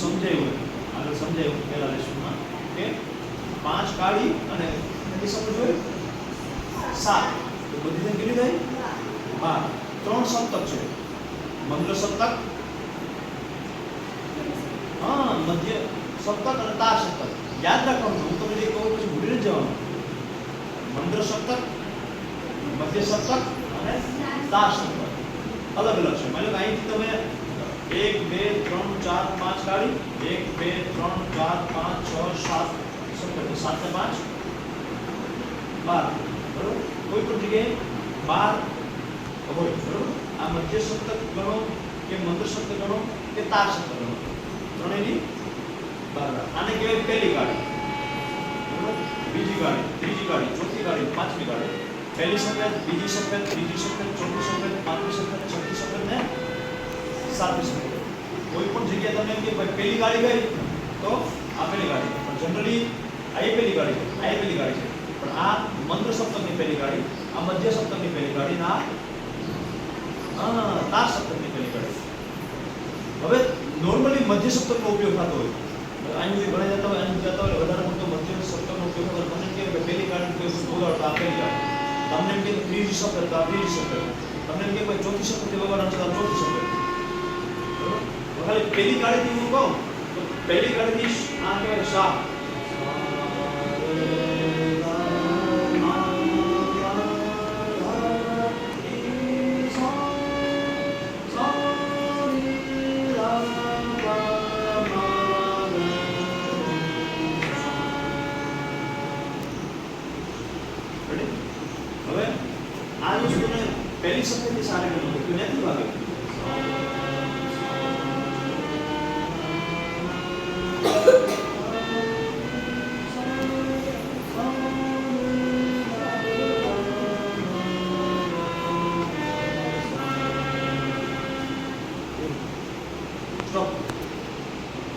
સમજે આને સમજે કેલા લેશું ના ઓકે પાંચ ગાડી અને એટલે સમજો 7 તો બધી થઈ ગઈ ને 12 ત્રણ સપ્તક છે મંગળ સપ્તક હા મધ્ય સપ્તક અંતા સપ્તક યાદ રાખજો તો મને કહો પછી ઉડી જવાનું મંગળ સપ્તક મધ્ય સપ્તક 12 સપ્તક અલગ અલગ છે એટલે ભાઈ તમે 1 2 3 તારીખ એક બે ત્રણ ચાર પાંચ છ સાત સત્તર સાત ને પાંચ બાર બરોબર કોઈ પણ જગ્યાએ બાર હોય બરોબર આ મધ્ય સપ્તક ગણો કે મંત્ર સપ્તક ગણો કે તાર સપ્તક ગણો ત્રણેયની બરાબર આને કહેવાય પહેલી ગાડી બરોબર બીજી ગાડી ત્રીજી ગાડી ચોથી ગાડી પાંચમી ગાડી પહેલી સફેદ બીજી સફેદ ત્રીજી સફેદ ચોથી સફેદ પાંચમી સફેદ છઠ્ઠી સફેદ ને સાતમી સફેદ જગ્યાએ તમને એમ કે ભાઈ પેલી ગાડી ગઈ તો આ પેલી ગાડી પણ જનરલી આ એ પેલી ગાડી આ એ પેલી ગાડી છે પણ આ મંત્ર સપ્તમની પેલી ગાડી આ મધ્ય સપ્તમની પેલી ગાડી ના હા તાર સપ્તમની પેલી ગાડી હવે નોર્મલી મધ્ય સપ્તકનો ઉપયોગ થતો હોય આની ઘણા જતા હોય આની જતા હોય વધારે પડતો મધ્ય સપ્તકનો ઉપયોગ થતો મને કેમ કે પેલી ગાડી કે બોલાવતા આ પેલી ગાડી તમને એમ કે ત્રીજી સપ્તક આ બીજી સપ્તક તમને એમ કે ચોથી સપ્તક વગાડવાનું છે ચોથી સપ્તક બરોબર ખાલી પહેલી ગાડીથી હું કહું તો પહેલી ગાડીથી આ કહેવાય શાહ હવે આ વસ્તુને પહેલી સફેદી સારી નથી વાગે